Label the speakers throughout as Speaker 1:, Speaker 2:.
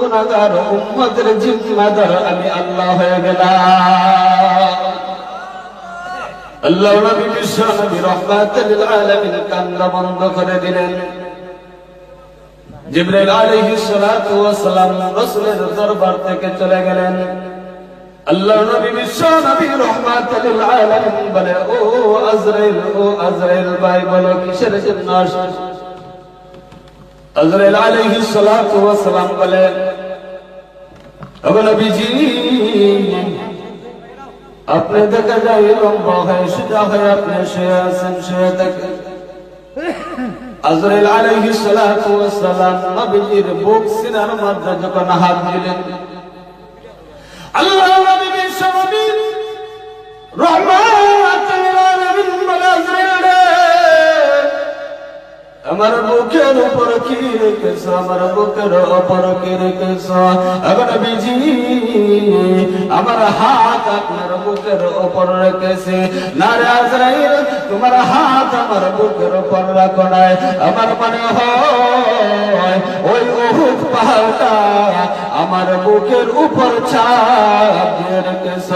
Speaker 1: গুনাহগার উম্মতের জিম্মাদার আমি আল্লাহ হয়ে গেলাম। আল্লাহ নবী বিশ্ব নবী রহমাতুল আলামিন কান্না বন্ধ করে দিলেন। জিবরাইল আলাইহিস সালাতু সালাম রাসূলের দরবার থেকে চলে গেলেন। আল্লাহ নবী বিশ্ব নবী রহমাতুল আলামিন বলে, ও আজরাইল ও আজরাইল ভাই, বলো কিসের জন্য আসছো আজরাইল আলাইহিস সালাতু সালাম বলে ও নবীজি, আপনি দেখা যায় লম্বা হয়ে সোজা হয়ে আপনি শুয়ে আছেন, শুয়ে থাকেন আজরাইল আলাইহিস সালাতু ওয়াস সালাম নবীজির বুক সিনার মধ্যে যখন হাত দিলেন, আল্লাহ নবী আমার বুকের উপর কি রেখেছ? আমার বুকের উপর কি রেখেছ? এখন বিজি আমার হাত আপনার বুকের উপর রেখেছে। না রে আজরাইল, তোমার হাত আমার বুকের উপর রাখো নাই। আমার মনে হয় ওই অহুক পাহাড়টা আমার বুকের উপর ছাপ দিয়ে রেখেছ।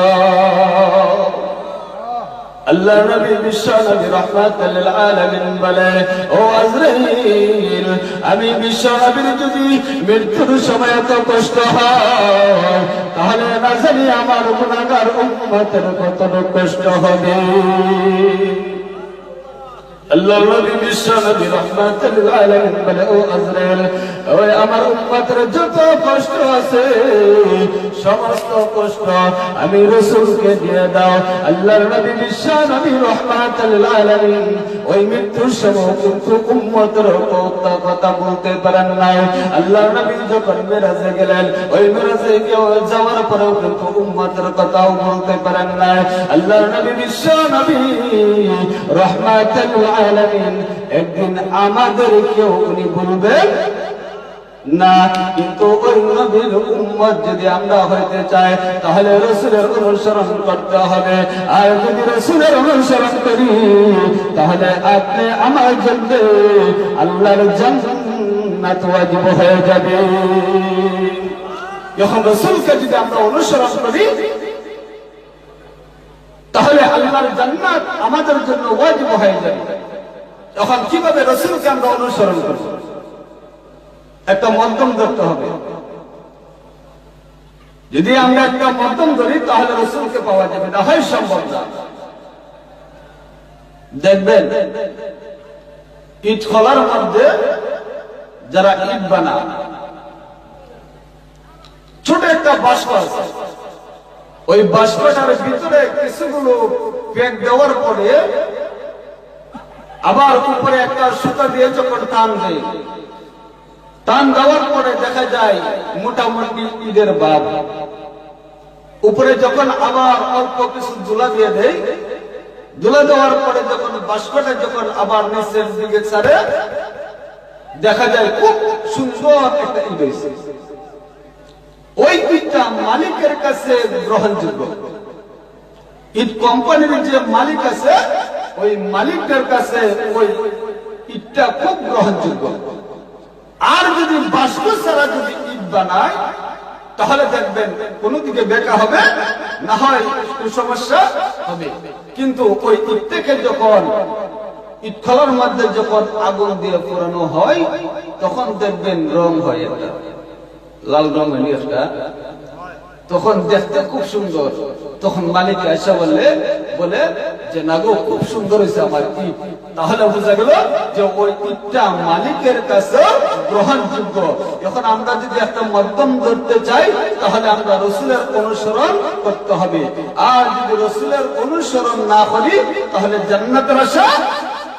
Speaker 1: আল্লাহ নবী বিশ্ব নবী রহমাতুল আলামিন বলে ও আজরাইল আমি বিশ্ব নবীর যদি মৃত্যুর সময় এত কষ্ট হয় তাহলে না জানি আমার গুনাহগার উম্মতের কত কষ্ট হবে আল্লাহ নবী বিশ্ব নবী রহমাতুল আলামিন ওই আমার উম্মতের যত কষ্ট আছে, সমস্ত কষ্ট আমি রাসূলকে দিয়ে দাও। আল্লাহর নবী বিশ্ব নবী রহমাতুল আলামিন ওই মৃত্যুর সময় কিন্তু উম্মতের কত কথা বলতে পারেন নাই। আল্লাহর নবী যখন মেরাজে গেলেন, ওই মেরাজে কেউ যাওয়ার পরেও কিন্তু উম্মতের কথাও বলতে পারেন নাই। আল্লাহর নবী বিশ্ব নবী রহমাতুল আলামিন একদিন উনি বলবেন না, কিন্তু যদি আমরা হইতে চাই, তাহলে রসুলের অনুসরণ করতে হবে। আর যদি রসুলের অনুসরণ করি, তাহলে আপনি আমার জন্য আল্লাহর হয়ে যাবে। যখন রসুলকে যদি আমরা অনুসরণ করি তাহলে আল্লাহর জান্নাত আমাদের জন্য ওয়াজিব হয়ে যাবে তখন কীভাবে রসুলকে আমরা অনুসরণ করব? একটা মধ্যম ধরতে হবে। যদি আমরা একটা মধ্যম ধরি, তাহলে রসুলকে পাওয়া যাবে না। হয় সম্ভব না। দেখবেন, ইট খোলার মধ্যে যারা ইট বানা ছোট একটা বাষ্প আছে। ওই বাষ্পটার ভিতরে কিছুগুলো প্যাক দেওয়ার পরে আবার উপরে একটা সুতা দিয়ে যখন টান দেয়, টান দেওয়ার পরে দেখা যায় মোটামুটি ঈদের বাপ। উপরে যখন আবার অল্প কিছু দুলা দিয়ে দেয়, দুলা দেওয়ার পরে যখন বাষ্পটা যখন আবার নিচের দিকে ছাড়ে, দেখা যায় খুব সুন্দর একটা ঈদ হয়েছে। ওই ঈদটা মালিকের কাছে গ্রহণযোগ্য। ঈদ কোম্পানির যে মালিক আছে, ওই মালিকের কাছে ওই ঈদটা খুব গ্রহণযোগ্য। আর যদি বাষ্প ছাড়া যদি ঈদ বানায়, তাহলে দেখবেন কোন দিকে বেকা হবে, না হয় সমস্যা হবে। কিন্তু ওই থেকে যখন ঈদ খোলার মধ্যে যখন আগুন দিয়ে পুরানো হয়, তখন দেখবেন রং হয় একটা। লাল রং হয়নি একটা। তখন দেখতে খুব সুন্দর। তখন মালিক এসে বললে বলে যে, না গো, খুব সুন্দর হয়েছে আমার ঈদ তাহলে বোঝা গেল যে, ওই ঈদটা মালিকের কাছে গ্রহণযোগ্য। এখন আমরা যদি একটা মধ্যম ধরতে চাই, তাহলে আমরা রসুলের অনুসরণ করতে হবে। আর যদি রসুলের অনুসরণ না করি, তাহলে জান্নাতের আশা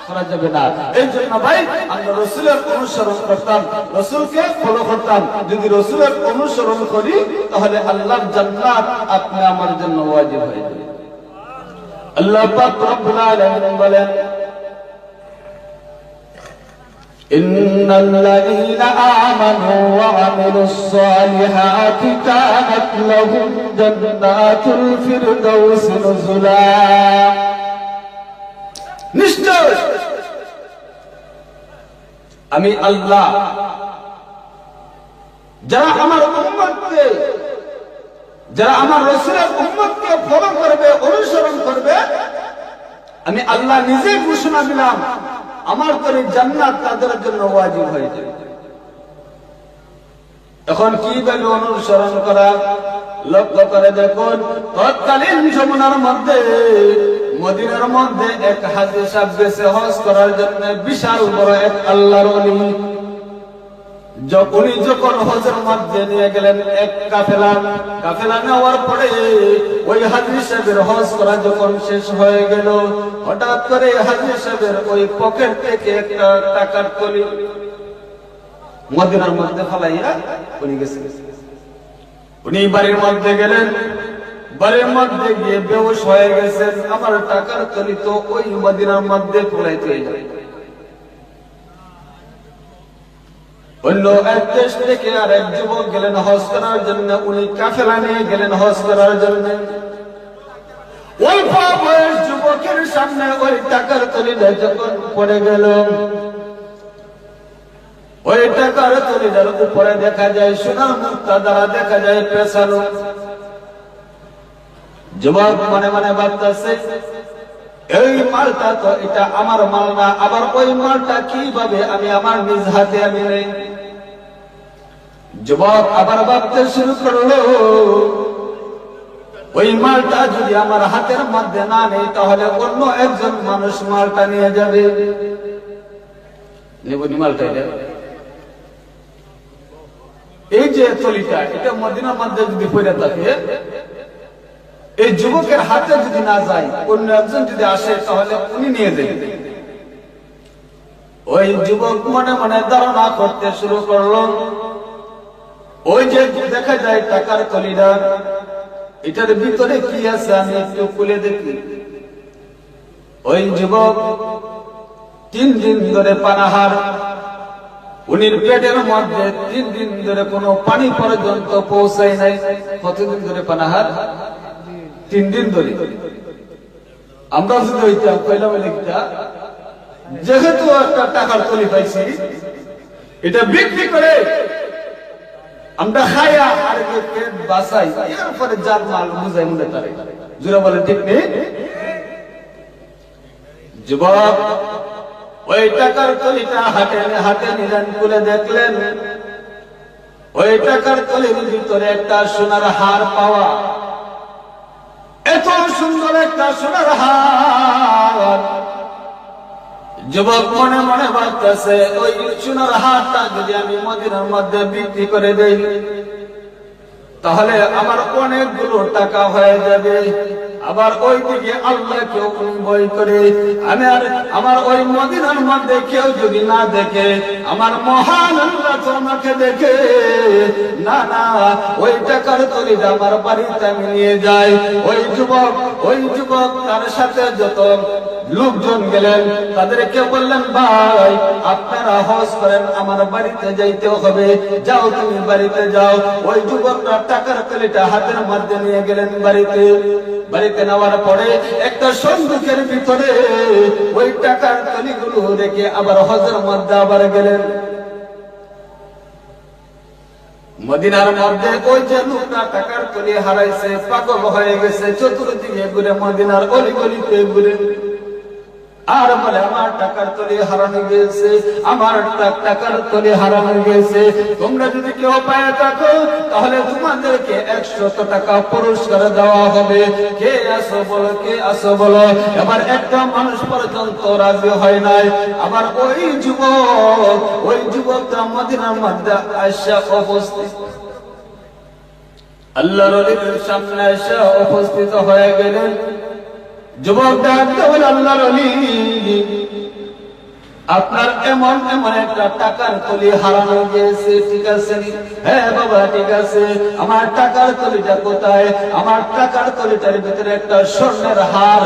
Speaker 1: করা যাবে না এই জন্য ভাই আমরা রসুলের অনুসরণ করতাম রসুলকে ফলো করতাম যদি রসুলের অনুসরণ করি তাহলে আল্লাহর জান্নাত আপনি আমার জন্য ওয়াজিব হয়ে যাবে আল্লাহ পাক রব্বুল আলামিন বলেন إن الذين آمنوا وعملوا الصالحات كانت لهم جنات الفردوس نزلا নিশ্চয় আমি আল্লাহ। যারা আমার উম্মতকে, যারা আমার রসুলের উম্মতকে ফলো করবে, অনুসরণ করবে, আমি আল্লাহ নিজে ঘোষণা দিলাম, আমার করে জান্নাত তাদের জন্য ওয়াজিব হয়ে যাবে। এখন কি ভাবে অনুসরণ করা? লক্ষ্য করে দেখুন, তৎকালীন যমুনার মধ্যে মদিনার মধ্যে এক হাজি সাহেব গেছে হজ করার জন্য বিশাল বড় এক আল্লাহর অলি। উনি যখন হজের মধ্যে নিয়ে গেলেন এক কাফেলা কাফেলা নেওয়ার পরে ওই হাজির সাহেবের হজ করা যখন শেষ হয়ে গেল, হঠাৎ করে হাজির সাহেবের ওই পকেট থেকে একটা টাকার কলি মদিনার মধ্যে ফালাইয়া উনি গেছেন। উনি বাড়ির মধ্যে গেলেন বাড়ির মধ্যে গিয়ে বেউস হয়ে গেছেন, আমার টাকার তলি ওই মদিনার মধ্যে ফলাইতে যায়। অন্য এক দেশ থেকে আর এক যুবক গেলেন হজ করার জন্য, উনি কাফেলা নিয়ে গেলেন হজ করার জন্য। বয়স যুবকের সামনে ওই টাকার তলিটা যখন পড়ে গেল, ওই টাকার তলিটার উপরে দেখা যায় সোনার মুক্তা দ্বারা দেখা যায় পেছানো যুবক মনে মনে ভাবতেছে, এই মালটা তো এটা আমার মাল না, আবার ওই মালটা কীভাবে আমি আমার নিজ হাতে আমি নেই যুবক আবার ভাবতে শুরু করল, ওই মালটা যদি আমার হাতের মধ্যে না নেই, তাহলে অন্য একজন মানুষ মালটা নিয়ে যাবে। নেবনি মালটা এই যে তলিটা এটা মদিনার মধ্যে যদি পড়ে থাকে এই যুবকের হাতে যদি না যায়, অন্য একজন যদি আসে, তাহলে উনি নিয়ে দেবেন ওই যুবক মনে মনে ধারণা করতে শুরু করল, ওই যে দেখা যায় টাকার তলিটা এটার ভিতরে কি আছে আমি একটু খুলে দেখি। ওই যুবক তিন দিন ধরে পানাহার, উনির পেটের মধ্যে তিন দিন ধরে কোনো পানি পর্যন্ত পৌঁছায় নাই। কতদিন ধরে পানাহার? তিন দিন ধরে। আমরা যদি হইতাম পয়লা লিখতা যেহেতু একটা টাকার তলি পাইছি, এটা বিক্রি করে আমরা খাইয়া আর যার মাল বুঝাই মনে বলে ঠিক নেই যুবক, ওই টাকার তলিটা হাতে হাতে নিলেন খুলে দেখলেন, ওই টাকার তলির ভিতরে একটা সোনার হার পাওয়া যুবক মনে মনে ভাবতেছে ওই সোনার হাতটা যদি আমি মদিনার মধ্যে বিক্রি করে দেই তাহলে আমার অনেকগুলো টাকা হয়ে যাবে। আবার ওই দিকে আল্লাহ কেউ বই করে। আমি আর আমার ওই মদিনার মধ্যে কেউ যদি না দেখে, আমার মহান আল্লাহ দেখে। না না, ওই টাকার তলিটা আমার বাড়িতে আমি নিয়ে যাই। ওই যুবক ওই যুবক তার সাথে যত লোকজন গেলেন, তাদেরকে বললেন, ভাই, আপনারা হজ করেন, আমার বাড়িতে যাইতে হবে। যাও তুমি বাড়িতে যাও। ওই যুবকরা টাকার তলিটা হাতের মধ্যে নিয়ে গেলেন বাড়িতে। বাড়িতে নেওয়ার পরে একটা সন্দুকের ভিতরে ওই টাকার তলিগুলো রেখে আবার হজের মধ্যে আবার গেলেন। মদিনার মধ্যে ওই যে লোকটা টাকার তলি হারাইছে, পাগল হয়ে গেছে, চতুর্দিকে ঘুরে মদিনার অলি গলিতে ঘুরে। আর বলে, আমার টাকার তলি হারানো গেছে, আমার টাকার তলি হারানো গেছে। তোমরা যদি কেউ পায়ে থাকো, তাহলে তোমাদেরকে একশত টাকা পুরস্কার দেওয়া হবে। কে আসো বলো, কে আসো বলো। এবার একটা মানুষ পর্যন্ত রাজি হয় নাই। আবার ওই যুবক, ওই যুবকটা মদিনার মধ্যে আসা উপস্থিত আল্লাহ রলির সামনে এসে উপস্থিত হয়ে গেলেন। আপনার এমন এমন একটা টাকার তলি হারানো গিয়েছে, ঠিক আছে হ্যাঁ বাবা, ঠিক আছে। আমার টাকার তলিটা কোথায়? আমার টাকার তলিটার ভিতরে একটা স্বর্ণের হার।